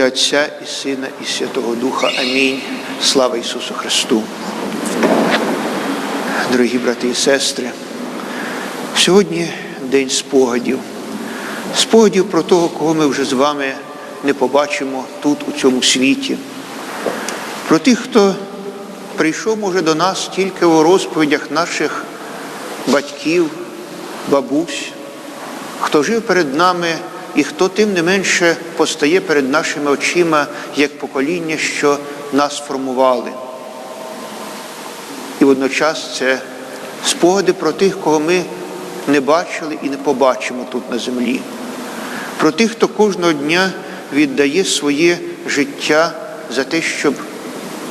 Ім'я Отця і Сина, і Святого Духа. Амінь. Слава Ісусу Христу. Дорогі брати і сестри, сьогодні день спогадів. Спогадів про того, кого ми вже з вами не побачимо тут, у цьому світі. Про тих, хто прийшов, може, до нас тільки у розповідях наших батьків, бабусь, хто жив перед нами і хто тим не менше постає перед нашими очима як покоління, що нас формували. І водночас це спогади про тих, кого ми не бачили і не побачимо тут на землі, про тих, хто кожного дня віддає своє життя за те, щоб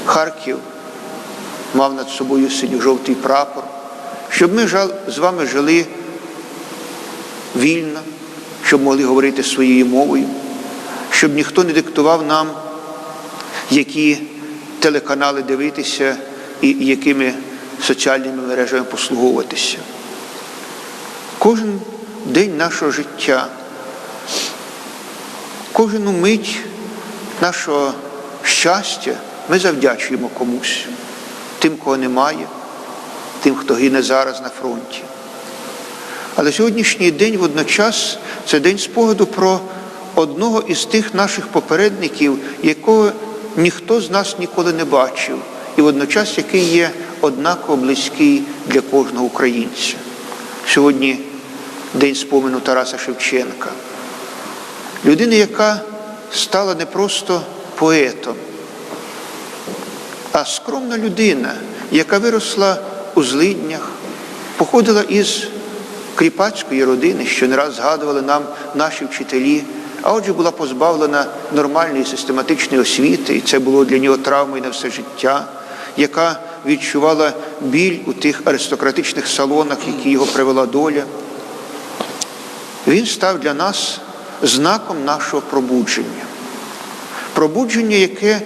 Харків мав над собою синьо-жовтий прапор, щоб ми з вами жили вільно, щоб могли говорити своєю мовою, щоб ніхто не диктував нам, які телеканали дивитися і якими соціальними мережами послуговуватися. Кожен день нашого життя, кожну мить нашого щастя ми завдячуємо комусь, тим, кого немає, тим, хто гине зараз на фронті. Але сьогоднішній день водночас це день спогаду про одного із тих наших попередників, якого ніхто з нас ніколи не бачив, і водночас який є однаково близький для кожного українця. Сьогодні день спомину Тараса Шевченка, людина, яка стала не просто поетом, а скромна людина, яка виросла у злиднях, походила із кріпацької родини, що не раз згадували нам наші вчителі, а отже була позбавлена нормальної систематичної освіти, і це було для нього травмою на все життя, яка відчувала біль у тих аристократичних салонах, які його привела доля. Він став для нас знаком нашого пробудження. Пробудження, яке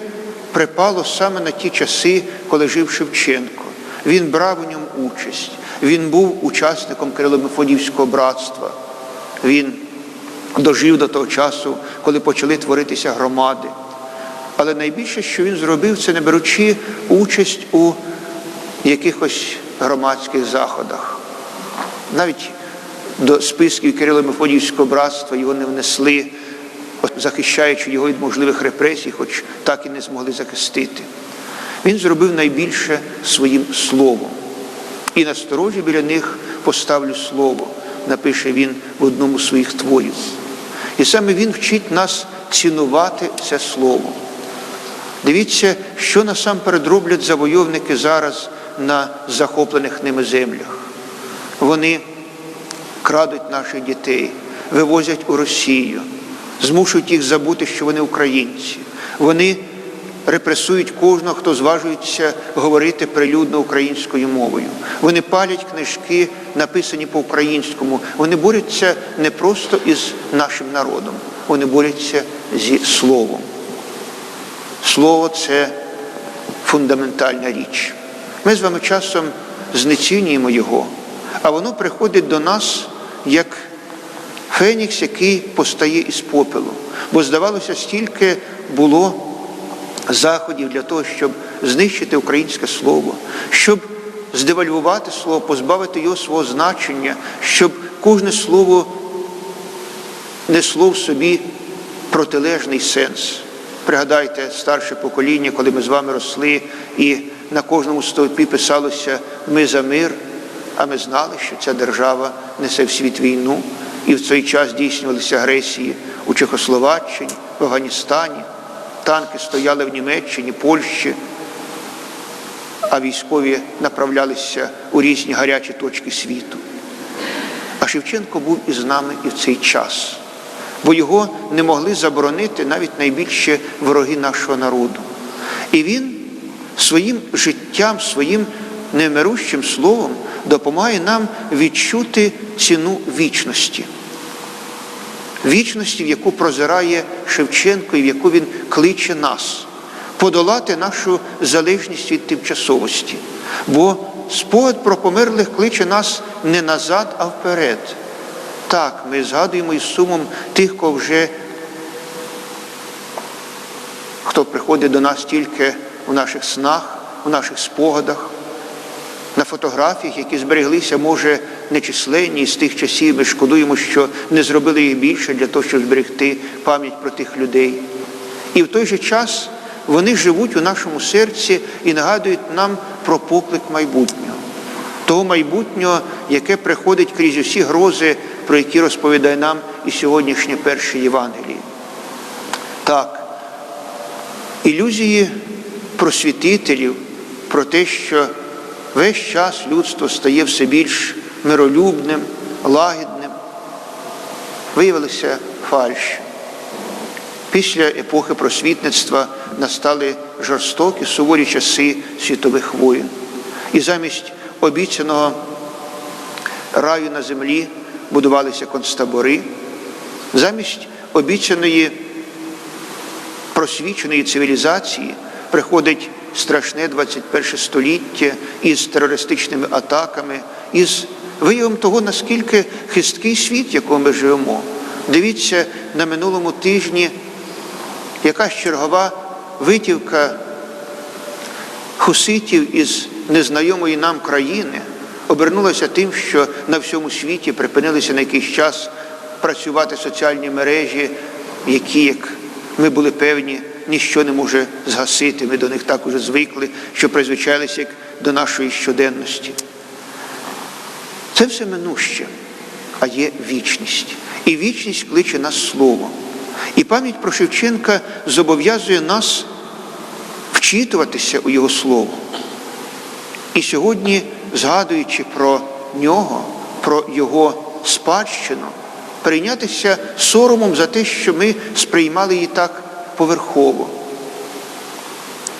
припало саме на ті часи, коли жив Шевченко. Він брав у ньому участь. Він був учасником Кирило-Мефодівського братства. Він дожив до того часу, коли почали творитися громади. Але найбільше, що він зробив, це не беручи участь у якихось громадських заходах. Навіть до списків Кирило-Мефодівського братства його не внесли, захищаючи його від можливих репресій, хоч так і не змогли захистити. Він зробив найбільше своїм словом. І на сторожі біля них поставлю слово, напише він в одному з своїх творів. І саме він вчить нас цінувати це слово. Дивіться, що насамперед роблять завойовники зараз на захоплених ними землях. Вони крадуть наших дітей, вивозять у Росію, змушують їх забути, що вони українці. Вони репресують кожного, хто зважується говорити прилюдно українською мовою. Вони палять книжки, написані по-українському. Вони борються не просто із нашим народом, вони борються зі словом. Слово це фундаментальна річ. Ми з вами часом знецінюємо його, а воно приходить до нас як фенікс, який постає із попелу. Бо, здавалося, стільки було заходів для того, щоб знищити українське слово, щоб здевальвувати слово, позбавити його свого значення, щоб кожне слово несло в собі протилежний сенс. Пригадайте старше покоління, коли ми з вами росли, і на кожному стовпі писалося Ми за мир, а ми знали, що ця держава несе в світ війну, і в цей час здійснювалися агресії у Чехословаччині, в Афганістані. Танки стояли в Німеччині, Польщі, а військові направлялися у різні гарячі точки світу. А Шевченко був із нами і в цей час, бо його не могли заборонити навіть найбільші вороги нашого народу. І він своїм життям, своїм невмирущим словом допомагає нам відчути ціну вічності вічності, в яку прозирає Шевченко і в яку він кличе нас, подолати нашу залежність від тимчасовості. Бо спогад про померлих кличе нас не назад, а вперед. Так, ми згадуємо із сумом тих, кого вже хто приходить до нас тільки у наших снах, у наших спогадах, фотографіях, які збереглися, може, нечисленні з тих часів. Ми шкодуємо, що не зробили їх більше для того, щоб зберегти пам'ять про тих людей. І в той же час вони живуть у нашому серці і нагадують нам про поклик майбутнього, того майбутнього, яке приходить крізь усі грози, про які розповідає нам і сьогоднішнє перше Євангеліє. Так, ілюзії просвітителів про те, що весь час людство стає все більш миролюбним, лагідним, виявилися фальші. Після епохи просвітництва настали жорстокі суворі часи світових воєн. І замість обіцяного раю на землі будувалися концтабори, замість обіцяної просвіченої цивілізації приходить страшне 21 століття із терористичними атаками, із виявом того, наскільки хисткий світ, в якому ми живемо. Дивіться на минулому тижні якась чергова витівка хуситів із незнайомої нам країни обернулася тим, що на всьому світі припинилися на якийсь час працювати соціальні мережі, які, як ми були певні, ніщо не може згасити. Ми до них так уже звикли, що призвичайлися як до нашої щоденності. Це все минуще, а є вічність. І вічність кличе нас слово. І пам'ять про Шевченка зобов'язує нас вчитуватися у Його слово. І сьогодні, згадуючи про нього, про Його спадщину, прийнятися соромом за те, що ми сприймали її так поверхово,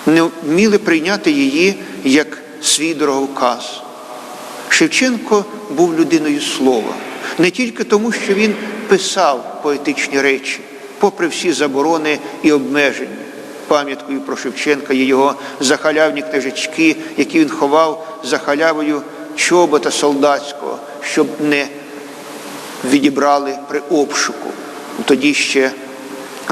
не вміли прийняти її як свій дороговказ. Шевченко був людиною слова, не тільки тому, що він писав поетичні речі, попри всі заборони і обмеження. Пам'яткою про Шевченка є його захалявні книжечки, які він ховав за халявою чобота солдатського, щоб не відібрали при обшуку. Тоді ще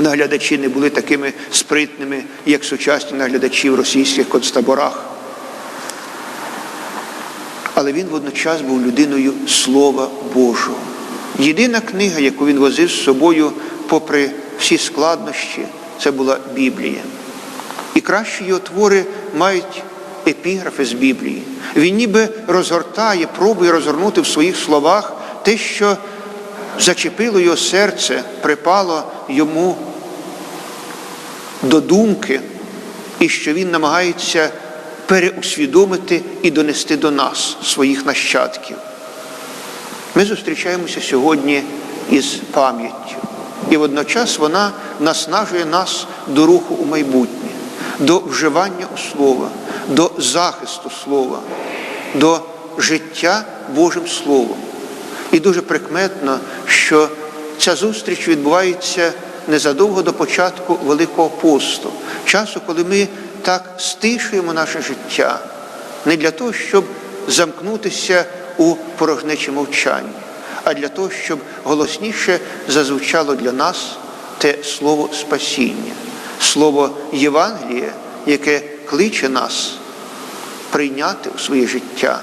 наглядачі не були такими спритними, як сучасні наглядачі в російських концтаборах. Але він водночас був людиною Слова Божого. Єдина книга, яку він возив з собою, попри всі складнощі, це була Біблія. І кращі його твори мають епіграфи з Біблії. Він ніби розгортає, пробує розгорнути в своїх словах те, що зачепило його серце, припало йому до думки, і що він намагається переусвідомити і донести до нас, своїх нащадків. Ми зустрічаємося сьогодні із пам'яттю, і водночас вона наснажує нас до руху у майбутнє, до вживання у слова, до захисту слова, до життя Божим Словом. І дуже прикметно, що ця зустріч відбувається незадовго до початку Великого посту, часу, коли ми так стишуємо наше життя, не для того, щоб замкнутися у порожнече мовчанні, а для того, щоб голосніше зазвучало для нас те слово спасіння, слово Євангелія, яке кличе нас прийняти у своє життя,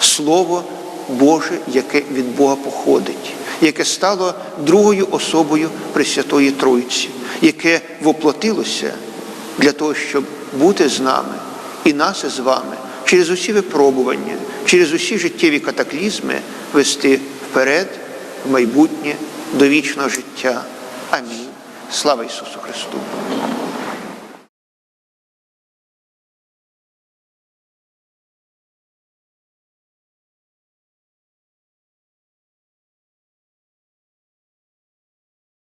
слово Боже, яке від Бога походить, яке стало другою особою Пресвятої Тройці, яке воплотилося для того, щоб бути з нами і нас із вами через усі випробування, через усі життєві катаклізми вести вперед, в майбутнє, до вічного життя. Амінь. Слава Ісусу Христу!